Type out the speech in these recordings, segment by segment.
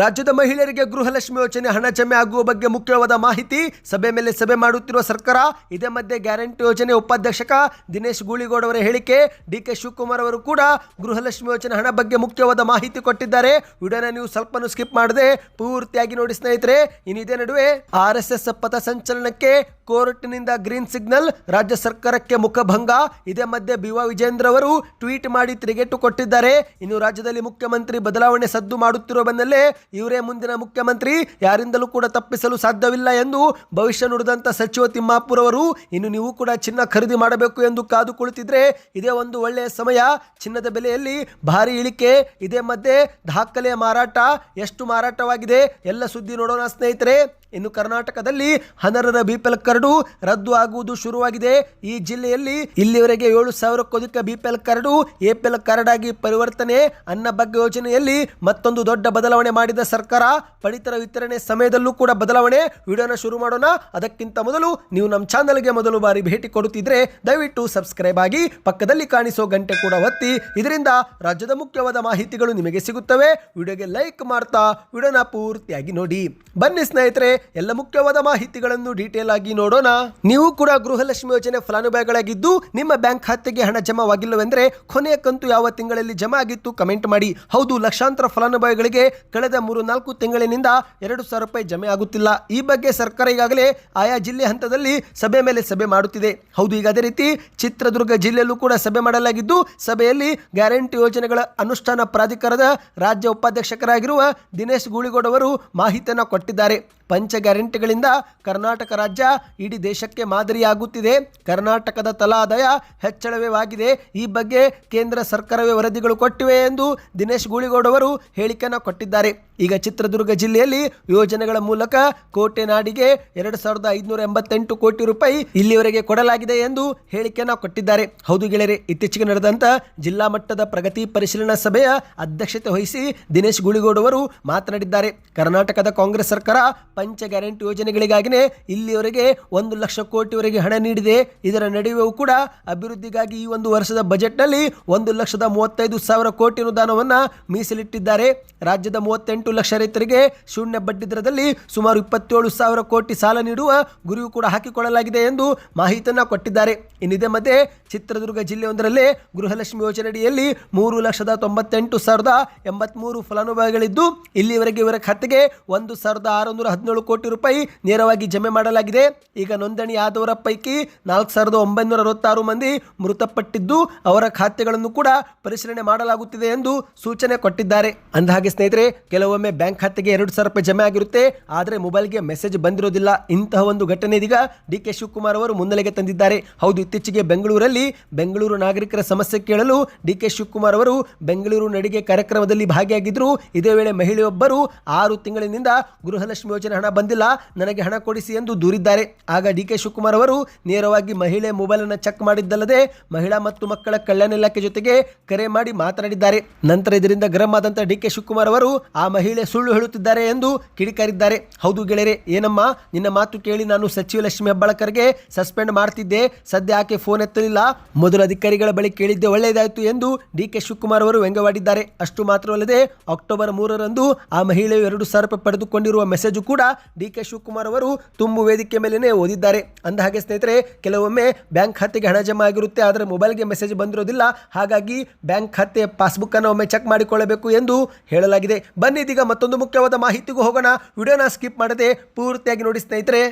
ರಾಜ್ಯದ ಮಹಿಳೆಯರಿಗೆ ಗೃಹಲಕ್ಷ್ಮಿ ಯೋಜನೆ, ಹಣ ಜಮೆ ಆಗುವ ಬಗ್ಗೆ ಮುಖ್ಯವಾದ ಮಾಹಿತಿ ಸಭೆ ಮೇಲೆ ಸಭೆ ಮಾಡುತ್ತಿರುವ ಸರ್ಕಾರ, ಇದೇ ಮಧ್ಯೆ ಗ್ಯಾರಂಟಿ ಯೋಜನೆ ಉಪಾಧ್ಯಕ್ಷಕ ದಿನೇಶ್ ಗೂಳಿಗೌಡ ಅವರ ಹೇಳಿಕೆ ಡಿ ಕೆ ಶಿವಕುಮಾರ್ ಅವರು ಕೂಡ ಗೃಹಲಕ್ಷ್ಮಿ ಯೋಜನೆ ಹಣ ಬಗ್ಗೆ ಮುಖ್ಯವಾದ ಮಾಹಿತಿ ಕೊಟ್ಟಿದ್ದಾರೆ. ವಿಡಿಯೋನ ನೀವು ಸ್ವಲ್ಪನೂ ಸ್ಕಿಪ್ ಮಾಡದೆ ಪೂರ್ತಿಯಾಗಿ ನೋಡಿ ಸ್ನೇಹಿತರೆ ಇನ್ನಿದೇ ನಡುವೆ ಆರ್ ಎಸ್ ಎಸ್ ಪಥ ಸಂಚಲನಕ್ಕೆ ಕೋರ್ಟ್ನಿಂದ ಗ್ರೀನ್ ಸಿಗ್ನಲ್, ರಾಜ್ಯ ಸರ್ಕಾರಕ್ಕೆ ಮುಖಭಂಗ. ಇದೇ ಮಧ್ಯೆ ಬಿ ವಿಜೇಂದ್ರ ಅವರು ಟ್ವೀಟ್ ಮಾಡಿ ತಿರುಗೇಟು ಕೊಟ್ಟಿದ್ದಾರೆ. ಇನ್ನು ರಾಜ್ಯದಲ್ಲಿ ಮುಖ್ಯಮಂತ್ರಿ ಬದಲಾವಣೆ ಸದ್ದು ಮಾಡುತ್ತಿರುವ ಬೆನ್ನಲ್ಲೇ ಇವರೇ ಮುಂದಿನ ಮುಖ್ಯಮಂತ್ರಿ. ಯಾರಿಂದಲೂ ಕೂಡ ತಪ್ಪಿಸಲು ಸಾಧ್ಯವಿಲ್ಲ ಎಂದು ಭವಿಷ್ಯ ನುಡಿದಂತ ಸಚಿವ ತಿಮ್ಮಾಪುರ್ ಅವರು. ಇನ್ನು ನೀವು ಕೂಡ ಚಿನ್ನ ಖರೀದಿ ಮಾಡಬೇಕು ಎಂದು ಕಾದು ಕುಳಿತಿದ್ರೆ ಇದೇ ಒಂದು ಒಳ್ಳೆಯ ಸಮಯ. ಚಿನ್ನದ ಬೆಲೆಯಲ್ಲಿ ಭಾರಿ ಇಳಿಕೆ, ಇದೇ ಮಧ್ಯೆ ದಾಖಲೆಯ ಮಾರಾಟ. ಎಷ್ಟು ಮಾರಾಟವಾಗಿದೆ, ಎಲ್ಲ ಸುದ್ದಿ ನೋಡೋಣ ಸ್ನೇಹಿತರೆ. ಇನ್ನು ಕರ್ನಾಟಕದಲ್ಲಿ ಹನರರ ಬಿಪಿಎಲ್ ಕರಡು ರದ್ದು ಆಗುವುದು ಶುರುವಾಗಿದೆ. ಈ ಜಿಲ್ಲೆಯಲ್ಲಿ ಇಲ್ಲಿವರೆಗೆ ಏಳು ಸಾವಿರಕ್ಕೂ ಅಧಿಕ ಬಿಪಿಎಲ್ ಕರಡು ಎಪಿಎಲ್ ಆಗಿ ಪರಿವರ್ತನೆ. ಅನ್ನ ಬಗ್ಗೆ ಯೋಜನೆಯಲ್ಲಿ ಮತ್ತೊಂದು ದೊಡ್ಡ ಬದಲಾವಣೆ ಮಾಡಿದ ಸರ್ಕಾರ, ಪಡಿತರ ವಿತರಣೆ ಸಮಯದಲ್ಲೂ ಕೂಡ ಬದಲಾವಣೆ. ವಿಡಿಯೋನ ಶುರು ಮಾಡೋಣ. ಅದಕ್ಕಿಂತ ಮೊದಲು ನೀವು ನಮ್ಮ ಚಾನಲ್ಗೆ ಮೊದಲು ಬಾರಿ ಭೇಟಿ ಕೊಡುತ್ತಿದ್ರೆ ದಯವಿಟ್ಟು ಸಬ್ಸ್ಕ್ರೈಬ್ ಆಗಿ ಪಕ್ಕದಲ್ಲಿ ಕಾಣಿಸೋ ಗಂಟೆ ಕೂಡ ಒತ್ತಿ. ಇದರಿಂದ ರಾಜ್ಯದ ಮುಖ್ಯವಾದ ಮಾಹಿತಿಗಳು ನಿಮಗೆ ಸಿಗುತ್ತವೆ. ವಿಡಿಯೋಗೆ ಲೈಕ್ ಮಾಡ್ತಾ, ವಿಡಿಯೋನ ಪೂರ್ತಿಯಾಗಿ ನೋಡಿ. ಬನ್ನಿ ಸ್ನೇಹಿತರೆ ಎಲ್ಲ ಮುಖ್ಯವಾದ ಮಾಹಿತಿಗಳನ್ನು ಡೀಟೇಲ್ ಆಗಿ ನೋಡೋಣ. ನೀವು ಕೂಡ ಗೃಹಲಕ್ಷ್ಮಿ ಯೋಜನೆ ಫಲಾನುಭವಿಗಳಾಗಿದ್ದು, ನಿಮ್ಮ ಬ್ಯಾಂಕ್ ಖಾತೆಗೆ ಹಣ ಜಮಾವಾಗಿಲ್ಲವೆಂದರೆ ಕೊನೆಯ ಕಂತು ಯಾವ ತಿಂಗಳಲ್ಲಿ ಜಮಾ ಆಗಿತ್ತು ಕಮೆಂಟ್ ಮಾಡಿ. ಹೌದು, ಲಕ್ಷಾಂತರ ಫಲಾನುಭವಿಗಳಿಗೆ ಕಳೆದ ಮೂರು ನಾಲ್ಕು ತಿಂಗಳಿನಿಂದ ಎರಡು ಸಾವಿರ ರೂಪಾಯಿ ಜಮೆ ಆಗುತ್ತಿಲ್ಲ. ಈ ಬಗ್ಗೆ ಸರ್ಕಾರ ಈಗಾಗಲೇ ಆಯಾ ಜಿಲ್ಲೆ ಹಂತದಲ್ಲಿ ಸಭೆ ಮೇಲೆ ಸಭೆ ಮಾಡುತ್ತಿದೆ. ಹೌದು, ಈಗ ಅದೇ ರೀತಿ ಚಿತ್ರದುರ್ಗ ಜಿಲ್ಲೆಯಲ್ಲೂ ಕೂಡ ಸಭೆ ಮಾಡಲಾಗಿದ್ದು, ಸಭೆಯಲ್ಲಿ ಗ್ಯಾರಂಟಿ ಯೋಜನೆಗಳ ಅನುಷ್ಠಾನ ಪ್ರಾಧಿಕಾರದ ರಾಜ್ಯ ಉಪಾಧ್ಯಕ್ಷಕರಾಗಿರುವ ದಿನೇಶ್ ಗೂಳಿಗೌಡ ಅವರು ಮಾಹಿತಿಯನ್ನು ಕೊಟ್ಟಿದ್ದಾರೆ. ಪಂಚ ಗ್ಯಾರಂಟಿಗಳಿಂದ ಕರ್ನಾಟಕ ರಾಜ್ಯ ಇಡೀ ದೇಶಕ್ಕೆ ಮಾದರಿಯಾಗುತ್ತಿದೆ. ಕರ್ನಾಟಕದ ತಲಾದಯ ಹೆಚ್ಚಳವೇವಾಗಿದೆ. ಹೆಚ್ಚಳವೇ ಈ ಬಗ್ಗೆ ಕೇಂದ್ರ ಸರ್ಕಾರವೇ ವರದಿಗಳು ಕೊಟ್ಟಿವೆ ಎಂದು ದಿನೇಶ್ ಗೂಳಿಗೌಡ ಅವರು ಹೇಳಿಕೆಯನ್ನು ಕೊಟ್ಟಿದ್ದಾರೆ. ಈಗ ಚಿತ್ರದುರ್ಗ ಜಿಲ್ಲೆಯಲ್ಲಿ ಯೋಜನೆಗಳ ಮೂಲಕ ಕೋಟೆ ನಾಡಿಗೆ ಎರಡು ಸಾವಿರದ ಐದುನೂರ ಎಂಬತ್ತೆಂಟು ಕೋಟಿ ರೂಪಾಯಿ ಇಲ್ಲಿಯವರೆಗೆ ಕೊಡಲಾಗಿದೆ ಎಂದು ಹೇಳಿಕೆಯನ್ನು ಕೊಟ್ಟಿದ್ದಾರೆ. ಹೌದು ಗೆಳೆಯರೆ, ಇತ್ತೀಚೆಗೆ ನಡೆದಂತ ಜಿಲ್ಲಾ ಮಟ್ಟದ ಪ್ರಗತಿ ಪರಿಶೀಲನಾ ಸಭೆಯ ಅಧ್ಯಕ್ಷತೆ ವಹಿಸಿ ದಿನೇಶ್ ಗೂಳಿಗೌಡ ಅವರು ಮಾತನಾಡಿದ್ದಾರೆ. ಕರ್ನಾಟಕದ ಕಾಂಗ್ರೆಸ್ ಸರ್ಕಾರ ಪಂಚ ಗ್ಯಾರಂಟಿ ಯೋಜನೆಗಳಿಗಾಗಿನೇ ಇಲ್ಲಿಯವರೆಗೆ ಒಂದು ಲಕ್ಷ ಕೋಟಿವರೆಗೆ ಹಣ ನೀಡಿದೆ. ಇದರ ನಡುವೆಯೂ ಕೂಡ ಅಭಿವೃದ್ಧಿಗಾಗಿ ಈ ಒಂದು ವರ್ಷದ ಬಜೆಟ್ನಲ್ಲಿ ಒಂದು ಲಕ್ಷದ ಮೂವತ್ತೈದು ಸಾವಿರ ಕೋಟಿ ಅನುದಾನವನ್ನು ಮೀಸಲಿಟ್ಟಿದ್ದಾರೆ. ರಾಜ್ಯದ ಮೂವತ್ತೆಂಟು ಲಕ್ಷ ರೈತರಿಗೆ ಶೂನ್ಯ ಬಡ್ಡಿ ದರದಲ್ಲಿ ಸುಮಾರು ಇಪ್ಪತ್ತೇಳು ಸಾವಿರ ಕೋಟಿ ಸಾಲ ನೀಡುವ ಗುರಿಯೂ ಕೂಡ ಹಾಕಿಕೊಳ್ಳಲಾಗಿದೆ ಎಂದು ಮಾಹಿತಿಯನ್ನು ಕೊಟ್ಟಿದ್ದಾರೆ. ಇನ್ನಿದೆ ಮಧ್ಯೆ ಚಿತ್ರದುರ್ಗ ಜಿಲ್ಲೆಯೊಂದರಲ್ಲೇ ಗೃಹಲಕ್ಷ್ಮಿ ಯೋಜನೆಯಡಿಯಲ್ಲಿ ಮೂರು ಲಕ್ಷದ ತೊಂಬತ್ತೆಂಟು ಸಾವಿರದ ಎಂಬತ್ಮೂರು ಫಲಾನುಭವಿಗಳಿದ್ದು, ಇಲ್ಲಿವರೆಗೆ ಇವರ ಖಾತೆಗೆ ಒಂದು ಸಾವಿರದ ಆರುನೂರ ಹದಿನೇಳು ಕೋಟಿ ರೂಪಾಯಿ ನೇರವಾಗಿ ಜಮೆ ಮಾಡಲಾಗಿದೆ. ಈಗ ನೋಂದಣಿ ಆದವರ ಪೈಕಿ ನಾಲ್ಕು ಸಾವಿರದ ಒಂಬೈನೂರ ಅರವತ್ತಾರು ಮಂದಿ ಮೃತಪಟ್ಟಿದ್ದು, ಅವರ ಖಾತೆಗಳನ್ನು ಕೂಡ ಪರಿಶೀಲನೆ ಮಾಡಲಾಗುತ್ತಿದೆ ಎಂದು ಸೂಚನೆ ಕೊಟ್ಟಿದ್ದಾರೆ. ಅಂದಹಾಗೆ ಸ್ನೇಹಿತರೆ ಕೆಲವೊಮ್ಮೆ ಬ್ಯಾಂಕ್ ಖಾತೆಗೆ ಎರಡು ಸಾವಿರ ರೂಪಾಯಿ ಜಮೆ ಆಗಿರುತ್ತೆ. ಆದರೆ ಮೊಬೈಲ್ಗೆ ಮೆಸೇಜ್ ಬಂದಿರೋದಿಲ್ಲ. ಇಂತಹ ಒಂದು ಘಟನೆ ಇದೀಗ ಡಿ ಕೆ ಶಿವಕುಮಾರ್ ಅವರು ಮುನ್ನೆಲೆಗೆ ತಂದಿದ್ದಾರೆ. ಹೌದು, ಇತ್ತೀಚೆಗೆ ಬೆಂಗಳೂರಲ್ಲಿ ಬೆಂಗಳೂರು ನಾಗರಿಕರ ಸಮಸ್ಯೆ ಕೇಳಲು ಡಿ ಕೆ ಶಿವಕುಮಾರ್ ಅವರು ಬೆಂಗಳೂರು ನಡಿಗೆ ಕಾರ್ಯಕ್ರಮದಲ್ಲಿ ಭಾಗಿಯಾಗಿದ್ದರು ಇದೇ ವೇಳೆ ಮಹಿಳೆಯೊಬ್ಬರು ಆರು ತಿಂಗಳಿನಿಂದ ಗೃಹಲಕ್ಷ್ಮಿ ಯೋಜನೆ ಹಣ ಬಂದಿಲ್ಲ. ನನಗೆ ಹಣ ಕೊಡಿಸಿ ಎಂದು ದೂರಿದ್ದಾರೆ. ಆಗ ಡಿ ಕೆ ಶಿವಕುಮಾರ್ ಅವರು ನೇರವಾಗಿ ಮಹಿಳೆ ಮೊಬೈಲ್ ಅನ್ನು ಚೆಕ್ ಮಾಡಿದ್ದಲ್ಲದೆ ಮಹಿಳಾ ಮತ್ತು ಮಕ್ಕಳ ಕಲ್ಯಾಣ ಇಲಾಖೆ ಜೊತೆಗೆ ಕರೆ ಮಾಡಿ ಮಾತನಾಡಿದ್ದಾರೆ. ನಂತರ ಇದರಿಂದ ಗರಂ ಆದಂತಹ ಡಿ ಕೆ ಶಿವಕುಮಾರ್ ಅವರು ಆ ಸುಳ್ಳು ಹೇಳುತ್ತಿದ್ದಾರೆ ಎಂದು ಕಿಡಿಕಾರಿದ್ದಾರೆ. ಹೌದು ಗೆಳೆಯರೆ, ಏನಮ್ಮ? ನಿನ್ನ ಮಾತು ಕೇಳಿ ನಾನು ಸಚಿವ ಲಕ್ಷ್ಮಿ ಹೆಬ್ಬಾಳಕರ್ಗೆ ಸಸ್ಪೆಂಡ್ ಮಾಡ್ತಿದ್ದೆ. ಸದ್ಯ ಆಕೆ ಫೋನ್ ಎತ್ತಲಿಲ್ಲ. ಮೊದಲು ಅಧಿಕಾರಿಗಳ ಬಳಿ ಕೇಳಿದ್ದೆ ಒಳ್ಳೆಯದಾಯಿತು ಎಂದು ಡಿ ಕೆ ಶಿವಕುಮಾರ್ ಅವರು ವ್ಯಂಗ್ಯವಾಡಿದ್ದಾರೆ. ಅಷ್ಟು ಮಾತ್ರವಲ್ಲದೆ, ಅಕ್ಟೋಬರ್ ಮೂರರಂದು ಆ ಮಹಿಳೆಯು ಎರಡು ಸಾವಿರ ರೂಪಾಯಿ ಪಡೆದುಕೊಂಡಿರುವ ಮೆಸೇಜ್ ಕೂಡ ಡಿ ಕೆ ಶಿವಕುಮಾರ್ ಅವರು ತುಂಬು ವೇದಿಕೆ ಮೇಲೇನೆ ಓದಿದ್ದಾರೆ. ಅಂದ ಹಾಗೆ ಸ್ನೇಹಿತರೆ, ಕೆಲವೊಮ್ಮೆ ಬ್ಯಾಂಕ್ ಖಾತೆಗೆ ಹಣ ಜಮಾ ಆಗಿರುತ್ತೆ, ಆದರೆ ಮೊಬೈಲ್ಗೆ ಮೆಸೇಜ್ ಬಂದಿರೋದಿಲ್ಲ. ಹಾಗಾಗಿ ಬ್ಯಾಂಕ್ ಖಾತೆ ಪಾಸ್ಬುಕ್ ಅನ್ನು ಒಮ್ಮೆ ಚೆಕ್ ಮಾಡಿಕೊಳ್ಳಬೇಕು ಎಂದು ಹೇಳಲಾಗಿದೆ. ಬನ್ನಿ ಇದೀಗ ಮತ್ತೊಂದು ಮುಖ್ಯವಾದ ಮಾಹಿತಿಗೂ ಹೋಗೋಣ. ವಿಡಿಯೋನ ಸ್ಕಿಪ್ ಮಾಡದೆ ಪೂರ್ತಿಯಾಗಿ ನೋಡಿ ಸ್ನೇಹಿತರೆ.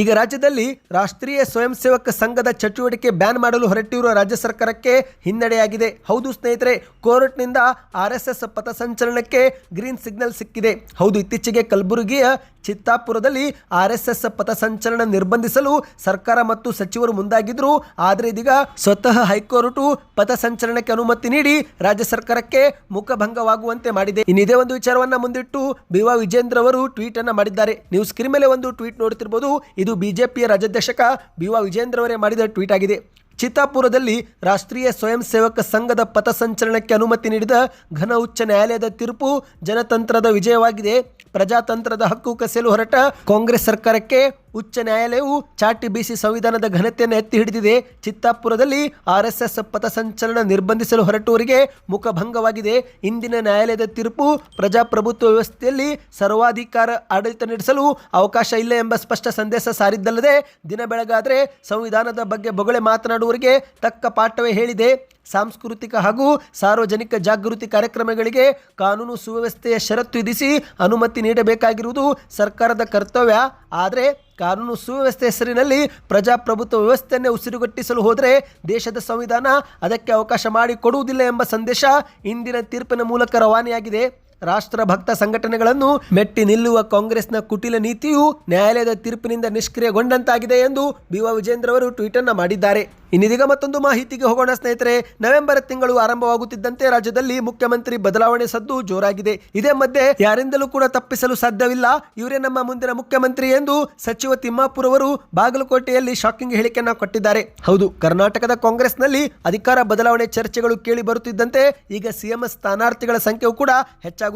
ಈಗ ರಾಜ್ಯದಲ್ಲಿ ರಾಷ್ಟ್ರೀಯ ಸ್ವಯಂ ಸೇವಕ ಸಂಘದ ಚಟುವಟಿಕೆ ಬ್ಯಾನ್ ಮಾಡಲು ಹೊರಟಿರುವ ರಾಜ್ಯ ಸರ್ಕಾರಕ್ಕೆ ಹಿನ್ನಡೆಯಾಗಿದೆ. ಹೌದು ಸ್ನೇಹಿತರೆ, ಕೋರ್ಟ್ನಿಂದ ಆರ್ ಎಸ್ ಎಸ್ ಪಥಸಂಚಲನಕ್ಕೆ ಗ್ರೀನ್ ಸಿಗ್ನಲ್ ಸಿಕ್ಕಿದೆ. ಹೌದು, ಇತ್ತೀಚೆಗೆ ಕಲಬುರಗಿಯ ಚಿತ್ತಾಪುರದಲ್ಲಿ ಆರ್ಎಸ್ಎಸ್ ಎಸ್ ಎಸ್ ಪಥಸಂಚಲನ ನಿರ್ಬಂಧಿಸಲು ಸರ್ಕಾರ ಮತ್ತು ಸಚಿವರು ಮುಂದಾಗಿದ್ರು ಆದರೆ ಇದೀಗ ಸ್ವತಃ ಹೈಕೋರ್ಟು ಪಥಸಂಚಲನಕ್ಕೆ ಅನುಮತಿ ನೀಡಿ ರಾಜ್ಯ ಸರ್ಕಾರಕ್ಕೆ ಮುಖಭಂಗವಾಗುವಂತೆ ಮಾಡಿದೆ. ಇನ್ನಿದೇ ಒಂದು ವಿಚಾರವನ್ನ ಮುಂದಿಟ್ಟು ಬಿವಾ ವಿಜೇಂದ್ರ ಅವರು ಟ್ವೀಟ್ ಅನ್ನ ಮಾಡಿದ್ದಾರೆ. ನೀವು ಸ್ಕ್ರೀನ್ ಮೇಲೆ ಒಂದು ಟ್ವೀಟ್ ನೋಡ್ತಿರ್ಬೋದು ಇದು ಬಿಜೆಪಿಯ ರಾಜ್ಯಾಧ್ಯಕ್ಷಕ ಬಿ ವಾ ವಿಜೇಂದ್ರ ಅವರೇ ಮಾಡಿದ ಟ್ವೀಟ್ ಆಗಿದೆ. ಚಿತ್ತಾಪುರದಲ್ಲಿ ರಾಷ್ಟ್ರೀಯ ಸ್ವಯಂ ಸೇವಕ ಸಂಘದ ಪಥಸಂಚಲನಕ್ಕೆ ಅನುಮತಿ ನೀಡಿದ ಘನ ಉಚ್ಚ ನ್ಯಾಯಾಲಯದ ತೀರ್ಪು ಜನತಂತ್ರದ ವಿಜಯವಾಗಿದೆ. ಪ್ರಜಾತಂತ್ರದ ಹಕ್ಕು ಕಸಿಯಲು ಹೊರಟ ಕಾಂಗ್ರೆಸ್ ಸರ್ಕಾರಕ್ಕೆ ಉಚ್ಚ ನ್ಯಾಯಾಲಯವು ಚಾಟಿ ಬೀಸಿ ಸಂವಿಧಾನದ ಘನತೆಯನ್ನು ಎತ್ತಿ ಹಿಡಿದಿದೆ. ಚಿತ್ತಾಪುರದಲ್ಲಿ ಆರ್ಎಸ್ಎಸ್ ಪಥಸಂಚಲನ ನಿರ್ಬಂಧಿಸಲು ಹೊರಟುವರಿಗೆ ಮುಖಭಂಗವಾಗಿದೆ. ಇಂದಿನ ನ್ಯಾಯಾಲಯದ ತೀರ್ಪು ಪ್ರಜಾಪ್ರಭುತ್ವ ವ್ಯವಸ್ಥೆಯಲ್ಲಿ ಸರ್ವಾಧಿಕಾರ ಆಡಳಿತ ನಡೆಸಲು ಅವಕಾಶ ಇಲ್ಲ ಎಂಬ ಸ್ಪಷ್ಟ ಸಂದೇಶ ಸಾರಿದ್ದಲ್ಲದೆ, ದಿನ ಬೆಳಗಾದರೆ ಸಂವಿಧಾನದ ಬಗ್ಗೆ ಬೊಗಳೆ ಮಾತನಾಡುವವರಿಗೆ ತಕ್ಕ ಪಾಠವೇ ಹೇಳಿದೆ. ಸಾಂಸ್ಕೃತಿಕ ಹಾಗೂ ಸಾರ್ವಜನಿಕ ಜಾಗೃತಿ ಕಾರ್ಯಕ್ರಮಗಳಿಗೆ ಕಾನೂನು ಸುವ್ಯವಸ್ಥೆಯ ಷರತ್ತು ವಿಧಿಸಿ ಅನುಮತಿ ನೀಡಬೇಕಾಗಿರುವುದು ಸರ್ಕಾರದ ಕರ್ತವ್ಯ. ಆದರೆ ಕಾನೂನು ಸುವ್ಯವಸ್ಥೆ ಹೆಸರಿನಲ್ಲಿ ಪ್ರಜಾಪ್ರಭುತ್ವ ವ್ಯವಸ್ಥೆಯನ್ನೇ ಉಸಿರುಗಟ್ಟಿಸಲು ಹೋದರೆ ದೇಶದ ಸಂವಿಧಾನ ಅದಕ್ಕೆ ಅವಕಾಶ ಮಾಡಿಕೊಡುವುದಿಲ್ಲ ಎಂಬ ಸಂದೇಶ ಇಂದಿನ ತೀರ್ಪಿನ ಮೂಲಕ ರವಾನೆಯಾಗಿದೆ. ರಾಷ್ಟ್ರಭಕ್ತ ಸಂಘಟನೆಗಳನ್ನು ಮೆಟ್ಟಿ ನಿಲ್ಲುವ ಕಾಂಗ್ರೆಸ್ನ ಕುಟಿಲ ನೀತಿಯು ನ್ಯಾಯಾಲಯದ ತೀರ್ಪಿನಿಂದ ನಿಷ್ಕ್ರಿಯಗೊಂಡಂತಾಗಿದೆ ಎಂದು ಬಿವ ವಿಜೇಂದ್ರ ಅವರು ಟ್ವೀಟ್ ಅನ್ನ ಮಾಡಿದ್ದಾರೆ. ಇನ್ನಿದೀಗ ಮತ್ತೊಂದು ಮಾಹಿತಿಗೆ ಹೋಗೋಣ ಸ್ನೇಹಿತರೆ, ನವೆಂಬರ್ ತಿಂಗಳು ಆರಂಭವಾಗುತ್ತಿದ್ದಂತೆ ರಾಜ್ಯದಲ್ಲಿ ಮುಖ್ಯಮಂತ್ರಿ ಬದಲಾವಣೆ ಸದ್ದು ಜೋರಾಗಿದೆ. ಇದೇ ಮಧ್ಯೆ ಯಾರಿಂದಲೂ ಕೂಡ ತಪ್ಪಿಸಲು ಸಾಧ್ಯವಿಲ್ಲ. ಇವರೇ ನಮ್ಮ ಮುಂದಿನ ಮುಖ್ಯಮಂತ್ರಿ ಎಂದು ಸಚಿವ ತಿಮ್ಮಾಪುರ್ ಅವರು ಬಾಗಲಕೋಟೆಯಲ್ಲಿ ಶಾಕಿಂಗ್ ಹೇಳಿಕೆಯನ್ನು ಕೊಟ್ಟಿದ್ದಾರೆ. ಹೌದು, ಕರ್ನಾಟಕದ ಕಾಂಗ್ರೆಸ್ನಲ್ಲಿ ಅಧಿಕಾರ ಬದಲಾವಣೆ ಚರ್ಚೆಗಳು ಕೇಳಿ ಬರುತ್ತಿದ್ದಂತೆ ಈಗ ಸಿಎಂ ಸ್ಥಾನಾರ್ಥಿಗಳ ಸಂಖ್ಯೆಯು ಕೂಡ ಹೆಚ್ಚಾಗುತ್ತಿದೆ.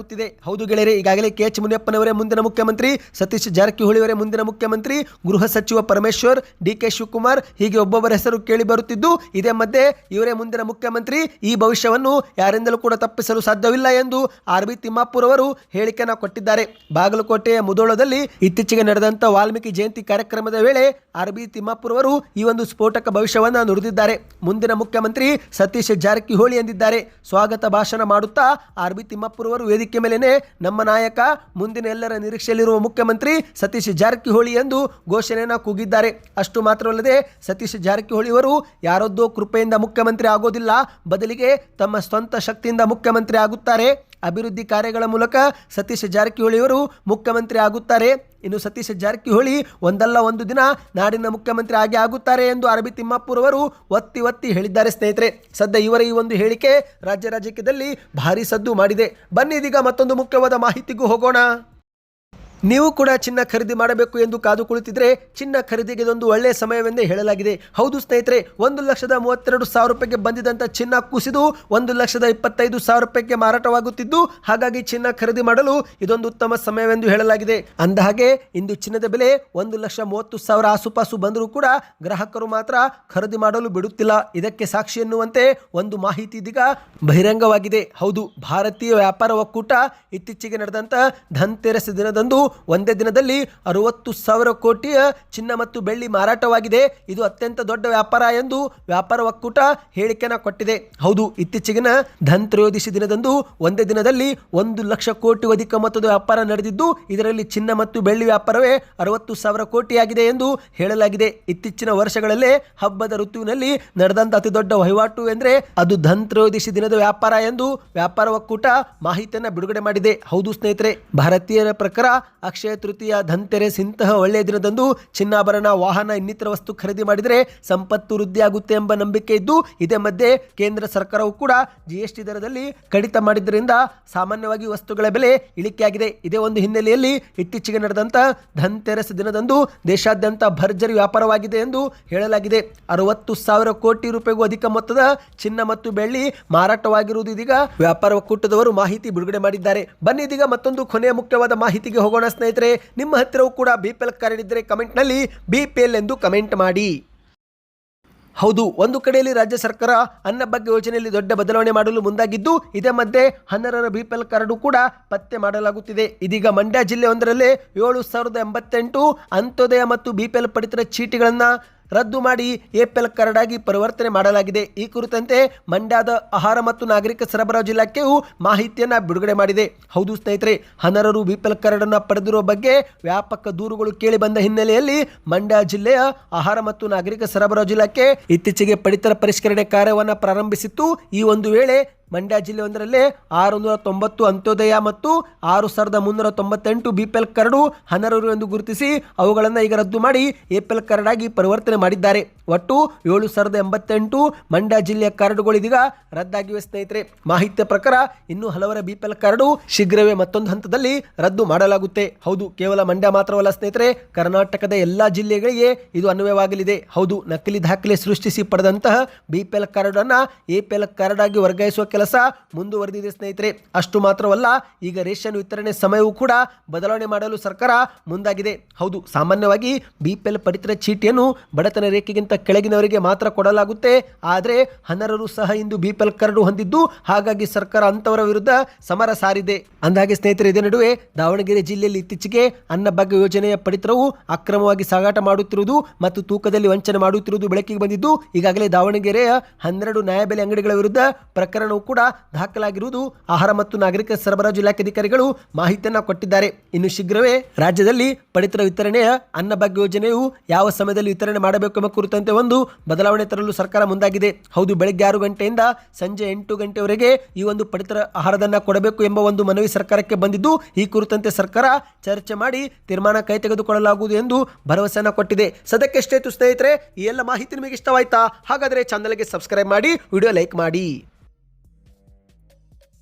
ಹೌದು ಗೆಳೆಯರೆ, ಈಗಾಗಲೇ ಕೆ ಎಚ್ ಮುನಿಯಪ್ಪನವರೇ ಮುಂದಿನ ಮುಖ್ಯಮಂತ್ರಿ, ಸತೀಶ್ ಜಾರಕಿಹೊಳಿ ಅವರೇ ಮುಂದಿನ ಮುಖ್ಯಮಂತ್ರಿ, ಗೃಹ ಸಚಿವ ಪರಮೇಶ್ವರ್, ಡಿ ಕೆ ಶಿವಕುಮಾರ್, ಹೀಗೆ ಒಬ್ಬೊಬ್ಬರ ಹೆಸರು ಕೇಳಿ ಬರುತ್ತಿದ್ದು, ಇದೇ ಮಧ್ಯೆ ಇವರೇ ಮುಂದಿನ ಮುಖ್ಯಮಂತ್ರಿ, ಈ ಭವಿಷ್ಯವನ್ನು ಯಾರಿಂದಲೂ ಕೂಡ ತಪ್ಪಿಸಲು ಸಾಧ್ಯವಿಲ್ಲ ಎಂದು ಆರ್ ಬಿ ತಿಮ್ಮಾಪುರ್ ಅವರು ಹೇಳಿಕೆಯನ್ನು ಕೊಟ್ಟಿದ್ದಾರೆ. ಬಾಗಲಕೋಟೆಯ ಮುದೋಳದಲ್ಲಿ ಇತ್ತೀಚೆಗೆ ನಡೆದಂತ ವಾಲ್ಮೀಕಿ ಜಯಂತಿ ಕಾರ್ಯಕ್ರಮದ ವೇಳೆ ಆರ್ ಬಿ ತಿಮ್ಮಾಪುರ್ ಅವರು ಈ ಒಂದು ಸ್ಫೋಟಕ ಭವಿಷ್ಯವನ್ನು ನುಡಿದಿದ್ದಾರೆ. ಮುಂದಿನ ಮುಖ್ಯಮಂತ್ರಿ ಸತೀಶ್ ಜಾರಕಿಹೊಳಿ ಎಂದಿದ್ದಾರೆ. ಸ್ವಾಗತ ಭಾಷಣ ಮಾಡುತ್ತಾ ಆರ್ ಬಿ ತಿಮ್ಮಾಪುರ್ ಅವರು ವೇದಿಕೆ ಮೇಲೇನೆ ನಮ್ಮ ನಾಯಕ, ಮುಂದಿನ ಎಲ್ಲರ ನಿರೀಕ್ಷೆಯಲ್ಲಿರುವ ಮುಖ್ಯಮಂತ್ರಿ ಸತೀಶ್ ಜಾರಕಿಹೊಳಿ ಎಂದು ಘೋಷಣೆಯನ್ನು ಕೂಗಿದ್ದಾರೆ. ಅಷ್ಟು ಮಾತ್ರವಲ್ಲದೆ ಸತೀಶ್ ಜಾರಕಿಹೊಳಿ ಅವರು ಯಾರದ್ದೋ ಕೃಪೆಯಿಂದ ಮುಖ್ಯಮಂತ್ರಿ ಆಗೋದಿಲ್ಲ, ಬದಲಿಗೆ ತಮ್ಮ ಸ್ವಂತ ಶಕ್ತಿಯಿಂದ ಮುಖ್ಯಮಂತ್ರಿ ಆಗುತ್ತಾರೆ. ಅಭಿವೃದ್ಧಿ ಕಾರ್ಯಗಳ ಮೂಲಕ ಸತೀಶ್ ಜಾರಕಿಹೊಳಿ ಅವರು ಮುಖ್ಯಮಂತ್ರಿ ಆಗುತ್ತಾರೆ. ಇನ್ನು ಸತೀಶ್ ಜಾರಕಿಹೊಳಿ ಒಂದಲ್ಲ ಒಂದು ದಿನ ನಾಡಿನ ಮುಖ್ಯಮಂತ್ರಿ ಆಗಿ ಆಗುತ್ತಾರೆ ಎಂದು ಅರಬಿ ತಿಮ್ಮಾಪುರ್ ಅವರು ಒತ್ತಿ ಒತ್ತಿ ಹೇಳಿದ್ದಾರೆ ಸ್ನೇಹಿತರೆ. ಸದ್ಯ ಇವರ ಈ ಒಂದು ಹೇಳಿಕೆ ರಾಜ್ಯ ರಾಜಕೀಯದಲ್ಲಿ ಭಾರಿ ಸದ್ದು ಮಾಡಿದೆ. ಬನ್ನಿ ಇದೀಗ ಮತ್ತೊಂದು ಮುಖ್ಯವಾದ ಮಾಹಿತಿಗೂ ಹೋಗೋಣ. ನೀವು ಕೂಡ ಚಿನ್ನ ಖರೀದಿ ಮಾಡಬೇಕು ಎಂದು ಕಾದು ಕುಳಿತಿದ್ರೆ ಚಿನ್ನ ಖರೀದಿಗೆ ಇದೊಂದು ಒಳ್ಳೆಯ ಸಮಯವೆಂದೇ ಹೇಳಲಾಗಿದೆ. ಹೌದು ಸ್ನೇಹಿತರೆ, ಒಂದು ಲಕ್ಷದ ಮೂವತ್ತೆರಡು ಸಾವಿರ ರೂಪಾಯಿಗೆ ಬಂದಿದ್ದಂಥ ಚಿನ್ನ ಕುಸಿದು ಒಂದು ಲಕ್ಷದ ಇಪ್ಪತ್ತೈದು ಸಾವಿರ ರೂಪಾಯಿಗೆ ಮಾರಾಟವಾಗುತ್ತಿದ್ದು, ಹಾಗಾಗಿ ಚಿನ್ನ ಖರೀದಿ ಮಾಡಲು ಇದೊಂದು ಉತ್ತಮ ಸಮಯವೆಂದು ಹೇಳಲಾಗಿದೆ. ಅಂದಹಾಗೆ, ಇಂದು ಚಿನ್ನದ ಬೆಲೆ ಒಂದು ಲಕ್ಷ ಮೂವತ್ತು ಸಾವಿರ ಆಸುಪಾಸು ಬಂದರೂ ಕೂಡ ಗ್ರಾಹಕರು ಮಾತ್ರ ಖರೀದಿ ಮಾಡಲು ಬಿಡುತ್ತಿಲ್ಲ. ಇದಕ್ಕೆ ಸಾಕ್ಷಿ ಎನ್ನುವಂತೆ ಒಂದು ಮಾಹಿತಿ ಇದೀಗ ಬಹಿರಂಗವಾಗಿದೆ. ಹೌದು, ಭಾರತೀಯ ವ್ಯಾಪಾರ ಒಕ್ಕೂಟ ಇತ್ತೀಚೆಗೆ ನಡೆದಂತ ಧನ್ತೆರಸ್ ದಿನದಂದು ಒಂದೇ ದಿನದಲ್ಲಿ ಅರವತ್ತು ಸಾವಿರ ಕೋಟಿಯ ಚಿನ್ನ ಮತ್ತು ಬೆಳ್ಳಿ ಮಾರಾಟವಾಗಿದೆ. ಇದು ಅತ್ಯಂತ ದೊಡ್ಡ ವ್ಯಾಪಾರ ಎಂದು ವ್ಯಾಪಾರ ಒಕ್ಕೂಟ ಹೇಳಿಕೆನ ಕೊಟ್ಟಿದೆ. ಹೌದು, ಇತ್ತೀಚೆಗಿನ ಧನ್ ತ್ರಯೋದಶಿ ದಿನದಂದು ಒಂದೇ ದಿನದಲ್ಲಿ ಒಂದು ಲಕ್ಷ ಕೋಟಿ ಅಧಿಕ ಮೊತ್ತದ ವ್ಯಾಪಾರ ನಡೆದಿದ್ದು, ಇದರಲ್ಲಿ ಚಿನ್ನ ಮತ್ತು ಬೆಳ್ಳಿ ವ್ಯಾಪಾರವೇ ಅರವತ್ತು ಸಾವಿರ ಕೋಟಿಯಾಗಿದೆ ಎಂದು ಹೇಳಲಾಗಿದೆ. ಇತ್ತೀಚಿನ ವರ್ಷಗಳಲ್ಲೇ ಹಬ್ಬದ ಋತುವಿನಲ್ಲಿ ನಡೆದಂತ ಅತಿ ದೊಡ್ಡ ವಹಿವಾಟು ಎಂದರೆ ಅದು ಧನ್ ತ್ರಯೋದಶಿ ದಿನದ ವ್ಯಾಪಾರ ಎಂದು ವ್ಯಾಪಾರ ಒಕ್ಕೂಟ ಮಾಹಿತಿಯನ್ನು ಬಿಡುಗಡೆ ಮಾಡಿದೆ. ಹೌದು ಸ್ನೇಹಿತರೆ, ಭಾರತೀಯರ ಪ್ರಕಾರ ಅಕ್ಷಯ ತೃತೀಯ ಧನ್ತೆರೆಸ್ ಇಂತಹ ಒಳ್ಳೆಯ ದಿನದಂದು ಚಿನ್ನಾಭರಣ ವಾಹನ ಇನ್ನಿತರ ವಸ್ತು ಖರೀದಿ ಮಾಡಿದರೆ ಸಂಪತ್ತು ವೃದ್ಧಿಯಾಗುತ್ತೆ ಎಂಬ ನಂಬಿಕೆ ಇದ್ದು, ಇದೇ ಮಧ್ಯೆ ಕೇಂದ್ರ ಸರ್ಕಾರವು ಕೂಡ ಜಿಎಸ್ಟಿ ದರದಲ್ಲಿ ಕಡಿತ ಮಾಡಿದ್ದರಿಂದ ಸಾಮಾನ್ಯವಾಗಿ ವಸ್ತುಗಳ ಬೆಲೆ ಇಳಿಕೆಯಾಗಿದೆ. ಇದೇ ಒಂದು ಹಿನ್ನೆಲೆಯಲ್ಲಿ ಇತ್ತೀಚೆಗೆ ನಡೆದಂಥ ಧನ್ತೆರಸ್ ದಿನದಂದು ದೇಶಾದ್ಯಂತ ಭರ್ಜರಿ ವ್ಯಾಪಾರವಾಗಿದೆ ಎಂದು ಹೇಳಲಾಗಿದೆ. ಅರವತ್ತು ಸಾವಿರ ಕೋಟಿ ರೂಪಾಯಿಗೂ ಅಧಿಕ ಮೊತ್ತದ ಚಿನ್ನ ಮತ್ತು ಬೆಳ್ಳಿ ಮಾರಾಟವಾಗಿರುವುದು ಇದೀಗ ವ್ಯಾಪಾರ ಒಕ್ಕೂಟದವರು ಮಾಹಿತಿ ಬಿಡುಗಡೆ ಮಾಡಿದ್ದಾರೆ. ಬನ್ನಿ ಇದೀಗ ಮತ್ತೊಂದು ಕೊನೆಯ ಮುಖ್ಯವಾದ ಮಾಹಿತಿಗೆ ಹೋಗೋಣ. ಸ್ನೇಹಿತರೆ, ನಿಮ್ಮ ಹತ್ತಿರವೂ ಕೂಡ ಬಿ ಪಿ ಎಲ್ ಕಾರ್ಡ್ ಇದ್ದರೆ ಕಮೆಂಟ್ನಲ್ಲಿ ಬಿ ಪಿ ಎಲ್ ಎಂದು ಕಮೆಂಟ್ ಮಾಡಿ. ಹೌದು, ಒಂದು ಕಡೆಯಲ್ಲಿ ರಾಜ್ಯ ಸರ್ಕಾರ ಅನ್ನಭಾಗ್ಯ ಯೋಜನೆಯಲ್ಲಿ ದೊಡ್ಡ ಬದಲಾವಣೆ ಮಾಡಲು ಮುಂದಾಗಿದ್ದು, ಇದೇ ಮಧ್ಯೆ ಹನ್ನೆರಡರ ಬಿ ಪಿ ಎಲ್ ಕಾರ್ಡು ಕೂಡ ಪತ್ತೆ ಮಾಡಲಾಗುತ್ತಿದೆ. ಇದೀಗ ಮಂಡ್ಯ ಜಿಲ್ಲೆ ಒಂದರಲ್ಲೇ ಏಳು ಸಾವಿರದ ಎಂಬತ್ತೆಂಟು ಅಂತ್ಯೋದಯ ಮತ್ತು ಬಿ ಪಿ ಎಲ್ ಪಡಿತರ ಚೀಟಿಗಳನ್ನು ರದ್ದು ಮಾಡಿ ಎಪಿಎಲ್ ಕಾರ್ಡ್ ಆಗಿ ಪರಿವರ್ತನೆ ಮಾಡಲಾಗಿದೆ. ಈ ಕುರಿತಂತೆ ಮಂಡ್ಯದ ಆಹಾರ ಮತ್ತು ನಾಗರಿಕ ಸರಬರಾಜು ಇಲಾಖೆಯು ಮಾಹಿತಿಯನ್ನು ಬಿಡುಗಡೆ ಮಾಡಿದೆ. ಹೌದು ಸ್ನೇಹಿತರೆ ಹನರರು ಬಿಪಿಎಲ್ ಕಾರ್ಡ್ ಅನ್ನ ಪಡೆದಿರುವ ಬಗ್ಗೆ ವ್ಯಾಪಕ ದೂರುಗಳು ಕೇಳಿ ಬಂದ ಹಿನ್ನೆಲೆಯಲ್ಲಿ ಮಂಡ್ಯ ಜಿಲ್ಲೆಯ ಆಹಾರ ಮತ್ತು ನಾಗರಿಕ ಸರಬರಾಜು ಇಲಾಖೆ ಇತ್ತೀಚೆಗೆ ಪಡಿತರ ಪರಿಷ್ಕರಣೆ ಕಾರ್ಯವನ್ನು ಪ್ರಾರಂಭಿಸಿತ್ತು. ಈ ಒಂದು ವೇಳೆ ಮಂಡ್ಯ ಜಿಲ್ಲೆ ಒಂದರಲ್ಲಿ ಆರುನೂರ ತೊಂಬತ್ತು ಅಂತ್ಯೋದಯ ಮತ್ತು ಆರು ಸಾವಿರದ ಮುನ್ನೂರ ತೊಂಬತ್ತೆಂಟು ಬಿ ಪಿ ಎಲ್ ಕರಡು ಅನರ್ಹರು ಎಂದು ಗುರುತಿಸಿ ಅವುಗಳನ್ನು ಈಗ ರದ್ದು ಮಾಡಿ ಎ ಪಿ ಎಲ್ ಕರಡ್ ಆಗಿ ಪರಿವರ್ತನೆ ಮಾಡಿದ್ದಾರೆ. ಒಟ್ಟು ಏಳು ಸಾವಿರದ ಎಂಬತ್ತೆಂಟು ಮಂಡ್ಯ ಜಿಲ್ಲೆಯ ಕರಡುಗಳು ಇದೀಗ ರದ್ದಾಗಿವೆ ಸ್ನೇಹಿತರೆ. ಮಾಹಿತಿಯ ಪ್ರಕಾರ ಇನ್ನೂ ಹಲವರ ಬಿ ಪಿ ಎಲ್ ಕಾರ್ಡು ಶೀಘ್ರವೇ ಮತ್ತೊಂದು ಹಂತದಲ್ಲಿ ರದ್ದು ಮಾಡಲಾಗುತ್ತೆ. ಹೌದು, ಕೇವಲ ಮಂಡ್ಯ ಮಾತ್ರವಲ್ಲ ಸ್ನೇಹಿತರೆ, ಕರ್ನಾಟಕದ ಎಲ್ಲಾ ಜಿಲ್ಲೆಗಳಿಗೆ ಇದು ಅನ್ವಯವಾಗಲಿದೆ. ಹೌದು, ನಕಲಿ ದಾಖಲೆ ಸೃಷ್ಟಿಸಿ ಪಡೆದಂತಹ ಬಿ ಪಿ ಎಲ್ ಕರಡನ್ನು ಎ ಪಿ ಎಲ್ ಕರಡ್ ಆಗಿ ವರ್ಗಾಯಿಸುವ ಕೆಲಸ ಮುಂದುವರೆದಿದೆ ಸ್ನೇಹಿತರೆ. ಅಷ್ಟು ಮಾತ್ರವಲ್ಲ, ಈಗ ರೇಷನ್ ವಿತರಣೆ ಸಮಯವೂ ಕೂಡ ಬದಲಾವಣೆ ಮಾಡಲು ಸರ್ಕಾರ ಮುಂದಾಗಿದೆ. ಹೌದು, ಸಾಮಾನ್ಯವಾಗಿ ಬಿ ಪಿ ಎಲ್ ಪಡಿತರ ಚೀಟಿಯನ್ನು ಬಡತನ ರೇಖೆಗಿಂತ ಕೆಳಗಿನವರಿಗೆ ಮಾತ್ರ ಕೊಡಲಾಗುತ್ತೆ. ಆದರೆ ಅನರ್ಹರು ಸಹ ಇಂದು ಬಿ ಪಿ ಎಲ್ ಕರಡು ಹೊಂದಿದ್ದು, ಹಾಗಾಗಿ ಸರ್ಕಾರ ಅಂತವರ ವಿರುದ್ಧ ಸಮರ ಸಾರಿದೆ. ಅಂದಾಗೆ ಸ್ನೇಹಿತರೆ, ಇದೇ ನಡುವೆ ದಾವಣಗೆರೆ ಜಿಲ್ಲೆಯಲ್ಲಿ ಇತ್ತೀಚೆಗೆ ಅನ್ನಭಾಗ್ಯ ಯೋಜನೆಯ ಪಡಿತರವು ಅಕ್ರಮವಾಗಿ ಸಾಗಾಟ ಮಾಡುತ್ತಿರುವುದು ಮತ್ತು ತೂಕದಲ್ಲಿ ವಂಚನೆ ಮಾಡುತ್ತಿರುವುದು ಬೆಳಕಿಗೆ ಬಂದಿದ್ದು, ಈಗಾಗಲೇ ದಾವಣಗೆರೆಯ ಹನ್ನೆರಡು ನ್ಯಾಯಬೆಲೆ ಅಂಗಡಿಗಳ ವಿರುದ್ಧ ಪ್ರಕರಣವು ಕೂಡ ದಾಖಲಾಗಿರುವುದು ಆಹಾರ ಮತ್ತು ನಾಗರಿಕ ಸರಬರಾಜು ಇಲಾಖೆ ಅಧಿಕಾರಿಗಳು ಮಾಹಿತಿಯನ್ನ ಕೊಟ್ಟಿದ್ದಾರೆ. ಇನ್ನು ಶೀಘ್ರವೇ ರಾಜ್ಯದಲ್ಲಿ ಪಡಿತರ ವಿತರಣೆಯ ಅನ್ನಭಾಗ್ಯ ಯೋಜನೆಯು ಯಾವ ಸಮಯದಲ್ಲಿ ವಿತರಣೆ ಮಾಡಬೇಕು ಎಂಬ ಕುರಿತಂತೆ ಒಂದು ಬದಲಾವಣೆ ತರಲು ಸರ್ಕಾರ ಮುಂದಾಗಿದೆ. ಹೌದು, ಬೆಳಗ್ಗೆ ಆರು ಗಂಟೆಯಿಂದ ಸಂಜೆ ಎಂಟು ಗಂಟೆವರೆಗೆ ಈ ಒಂದು ಪಡಿತರ ಆಹಾರದನ್ನ ಕೊಡಬೇಕು ಎಂಬ ಒಂದು ಮನವಿ ಸರ್ಕಾರಕ್ಕೆ ಬಂದಿದ್ದು, ಈ ಕುರಿತಂತೆ ಸರ್ಕಾರ ಚರ್ಚೆ ಮಾಡಿ ತೀರ್ಮಾನ ಕೈ ತೆಗೆದುಕೊಳ್ಳಲಾಗುವುದು ಎಂದು ಭರವಸೆಯನ್ನು ಕೊಟ್ಟಿದೆ. ಸದ್ಯಕ್ಕೆ ಸ್ನೇಹಿತರೆ, ಈ ಎಲ್ಲ ಮಾಹಿತಿ ನಿಮಗೆ ಇಷ್ಟವಾಯ್ತಾ? ಹಾಗಾದರೆ ಚಾನಲ್ಗೆ ಸಬ್ಸ್ಕ್ರೈಬ್ ಮಾಡಿ, ವಿಡಿಯೋ ಲೈಕ್ ಮಾಡಿ.